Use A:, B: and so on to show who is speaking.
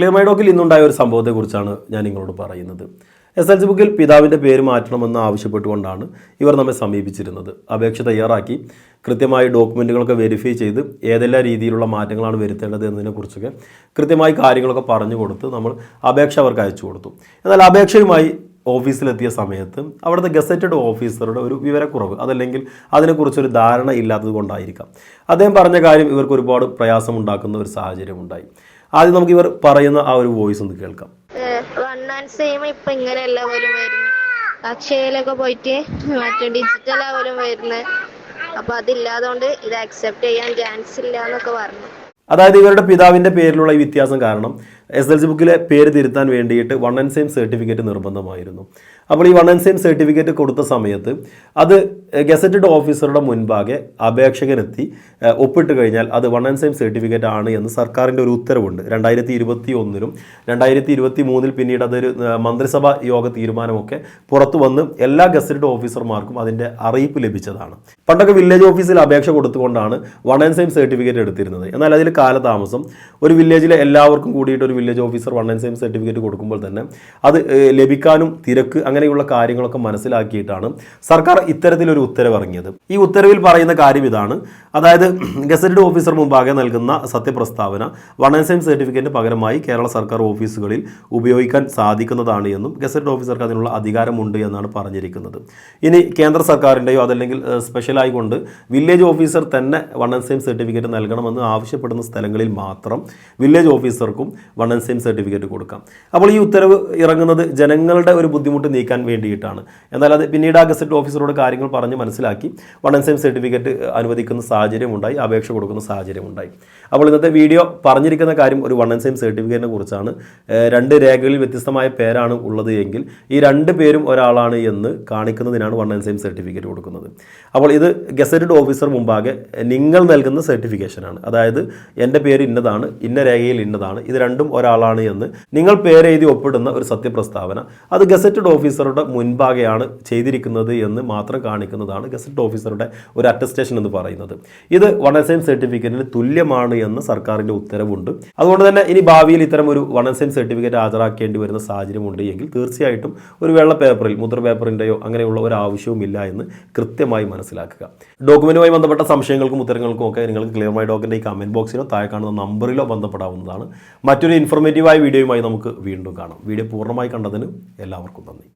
A: Clear my ഡോക്കിൽ ഇന്നുണ്ടായ ഒരു സംഭവത്തെക്കുറിച്ചാണ് ഞാൻ നിങ്ങളോട് പറയുന്നത്. എസ് എൽ സി ബുക്കിൽ പിതാവിന്റെ പേര് മാറ്റണമെന്ന് ആവശ്യപ്പെട്ടുകൊണ്ടാണ് ഇവർ നമ്മെ സമീപിച്ചിരുന്നത്. അപേക്ഷ തയ്യാറാക്കി കൃത്യമായി ഡോക്യുമെന്റുകളൊക്കെ വെരിഫൈ ചെയ്ത് ഏതെല്ലാം രീതിയിലുള്ള മാറ്റങ്ങളാണ് വരുത്തേണ്ടത് എന്നതിനെക്കുറിച്ചൊക്കെ കൃത്യമായി കാര്യങ്ങളൊക്കെ പറഞ്ഞു കൊടുത്ത് നമ്മൾ അപേക്ഷ അവർക്ക് അയച്ചു കൊടുത്തു. എന്നാൽ അപേക്ഷയുമായി ഓഫീസിലെത്തിയ സമയത്ത് അവിടുത്തെ ഗസറ്റഡ് ഓഫീസറുടെ ഒരു വിവരക്കുറവ് അതല്ലെങ്കിൽ അതിനെക്കുറിച്ചൊരു ധാരണ ഇല്ലാത്തത് കൊണ്ടായിരിക്കാം. അദ്ദേഹം പറഞ്ഞ കാര്യം ഇവർക്ക് ഒരുപാട് പ്രയാസമുണ്ടാക്കുന്ന ഒരു സാഹചര്യം ഉണ്ടായി ആദ്യം നമുക്ക് ഇവർ പറയുന്ന ആ ഒരു വോയിസ് ഒന്ന് കേൾക്കാം.
B: വൺ ആൻഡ് സെയിം ഇപ്പൊ ഇങ്ങനെയല്ല പോലും വരുന്നത് അക്ഷയയിലൊക്കെ പോയിട്ട് മറ്റേ ഡിജിറ്റൽ ആവലും വരുന്നത് അപ്പൊ അതില്ലാതുകൊണ്ട് ഇത് അക്സെപ്റ്റ് ചെയ്യാൻ ചാൻസ് ഇല്ല എന്നൊക്കെ പറഞ്ഞു.
A: അതായത് ഇവരുടെ പിതാവിന്റെ പേരിലുള്ള ഈ വ്യത്യാസം കാരണം എസ് എൽ സി ബുക്കിലെ പേര് തിരുത്താൻ വേണ്ടിയിട്ട് വൺ ആൻഡ് സെയിം സർട്ടിഫിക്കറ്റ് നിർബന്ധമായിരുന്നു. അപ്പോൾ ഈ വൺ ആൻഡ് സെയിം സർട്ടിഫിക്കറ്റ് കൊടുത്ത സമയത്ത് അത് ഗസറ്റഡ് ഓഫീസറുടെ മുൻപാകെ അപേക്ഷകനെത്തി ഒപ്പിട്ട് കഴിഞ്ഞാൽ അത് വൺ ആൻഡ് സെയിം സർട്ടിഫിക്കറ്റ് ആണ് എന്ന് സർക്കാരിന്റെ ഒരു ഉത്തരവുണ്ട്. രണ്ടായിരത്തി ഇരുപത്തി ഒന്നിലും രണ്ടായിരത്തി ഇരുപത്തി മൂന്നിൽ പിന്നീട് അതൊരു മന്ത്രിസഭാ യോഗ തീരുമാനമൊക്കെ പുറത്തു വന്ന് എല്ലാ ഗസറ്റഡ് ഓഫീസർമാർക്കും അതിന്റെ അറിയിപ്പ് ലഭിച്ചതാണ്. പണ്ടൊക്കെ വില്ലേജ് ഓഫീസിൽ അപേക്ഷ കൊടുത്തുകൊണ്ടാണ് വൺ ആൻഡ് സെയിം സർട്ടിഫിക്കറ്റ് എടുത്തിരുന്നത്. എന്നാൽ അതിൽ കാലതാമസം ഒരു വില്ലേജിലെ എല്ലാവർക്കും കൂടിയിട്ട് ഒരു village officer one and same certificate കൊടുക്കുമ്പോൾ തന്നെ അത് ലഭിക്കാനും തിരക്ക് അങ്ങനെയുള്ള കാര്യങ്ങളൊക്കെ മനസ്സിലാക്കിയിട്ടാണ് സർക്കാർ ഇത്തരത്തിലൊരു ഉത്തരവ് ഇറങ്ങിയത് ഈ ഉത്തരവിൽ പറയുന്ന കാര്യം ഇതാണ്. അതായത് ഗസറ്റഡ് ഓഫീസർ മുമ്പാകെ നൽകുന്ന സത്യപ്രസ്താവന വൺ ആൻഡ് സെയിം സർട്ടിഫിക്കറ്റിന് പകരമായി കേരള സർക്കാർ ഓഫീസുകളിൽ ഉപയോഗിക്കാൻ സാധിക്കുന്നതാണ് എന്നും ഗസറ്റഡ് ഓഫീസർക്ക് അതിനുള്ള അധികാരമുണ്ട് എന്നാണ് പറഞ്ഞിരിക്കുന്നത്. ഇനി കേന്ദ്ര സർക്കാരിന്റെയോ അതല്ലെങ്കിൽ സ്പെഷ്യലായിക്കൊണ്ട് സ്പെഷ്യലായി കൊണ്ട് വില്ലേജ് ഓഫീസർ തന്നെ വൺ ആൻഡ് സെയിം സർട്ടിഫിക്കറ്റ് നൽകണമെന്ന് ആവശ്യപ്പെടുന്ന സ്ഥലങ്ങളിൽ മാത്രം വില്ലേജ് ഓഫീസർക്കും വൺ സെയിം സർട്ടിഫിക്കറ്റ് കൊടുക്കാം. അപ്പോൾ ഈ ഉത്തരവ് ഇറങ്ങുന്നത് ജനങ്ങളുടെ ഒരു ബുദ്ധിമുട്ട് നീക്കാൻ വേണ്ടിയിട്ടാണ്. എന്നാൽ അത് പിന്നീട് ആ ഗസറ്റ് ഓഫീസറോട് കാര്യങ്ങൾ പറഞ്ഞ് മനസ്സിലാക്കി സെയിം സർട്ടിഫിക്കറ്റ് അനുവദിക്കുന്ന സാഹചര്യമുണ്ടായി അപേക്ഷ കൊടുക്കുന്ന സാഹചര്യമുണ്ടായി. അപ്പോൾ ഇന്നത്തെ വീഡിയോ പറഞ്ഞിരിക്കുന്ന കാര്യം ഒരു വൺ സർട്ടിഫിക്കറ്റിനെ കുറിച്ചാണ്. രണ്ട് രേഖകളിൽ വ്യത്യസ്തമായ പേരാണ് ഉള്ളത് എങ്കിൽ ഈ രണ്ട് പേരും ഒരാളാണ് എന്ന് കാണിക്കുന്നതിനാണ് വൺ സർട്ടിഫിക്കറ്റ് കൊടുക്കുന്നത്. അപ്പോൾ ഇത് ഗസറ്റഡ് ഓഫീസർ മുമ്പാകെ നിങ്ങൾ നൽകുന്ന സർട്ടിഫിക്കേഷനാണ്. അതായത് എന്റെ പേര് ഇന്നതാണ് ഇന്ന രേഖയിൽ ഇന്നതാണ് ഇത് രണ്ടും ഒരാളാണ് എന്ന് നിങ്ങൾ പേരെഴുതി ഒപ്പിടുന്ന ഒരു സത്യപ്രസ്താവന. അത് ഗസറ്റഡ് ഓഫീസറുടെ മുൻപാകെയാണ് ചെയ്തിരിക്കുന്നത് എന്ന് മാത്രം കാണിക്കുന്നതാണ് ഗസറ്റഡ് ഓഫീസറുടെ ഒരു അറ്റസ്റ്റേഷൻ എന്ന് പറയുന്നത്. ഇത് വൺ സെയിം സർട്ടിഫിക്കറ്റിന് തുല്യമാണ് എന്ന് സർക്കാരിന്റെ ഉത്തരവുണ്ട്. അതുകൊണ്ട് തന്നെ ഇനി ഭാവിയിൽ ഇത്തരം ഒരു വൺ സെയിം സർട്ടിഫിക്കറ്റ് ഹാജരാക്കേണ്ടി വരുന്ന സാഹചര്യമുണ്ട് എങ്കിൽ തീർച്ചയായിട്ടും ഒരു വെള്ള പേപ്പറിൽ മുദ്ര പേപ്പറിന്റെയോ അങ്ങനെയുള്ള ഒരു ആവശ്യവുമില്ല എന്ന് കൃത്യമായി മനസ്സിലാക്കുക. ഡോക്യുമെന്റുമായി ബന്ധപ്പെട്ട സംശയങ്ങൾക്കും ഉത്തരങ്ങൾക്കും ഒക്കെ നിങ്ങൾക്ക് ക്ലിയർ മൈ ഡോക്കിന്റെ ഈ കമന്റ് ബോക്സിലോ താഴെ കാണുന്ന നമ്പറിലോ ബന്ധപ്പെടാവുന്നതാണ്. മറ്റൊരു ഇൻഫോർമേറ്റീവായ വീഡിയോയുമായി നമുക്ക് വീണ്ടും കാണാം. വീഡിയോ പൂർണമായി കണ്ടതിന് എല്ലാവർക്കും നന്ദി.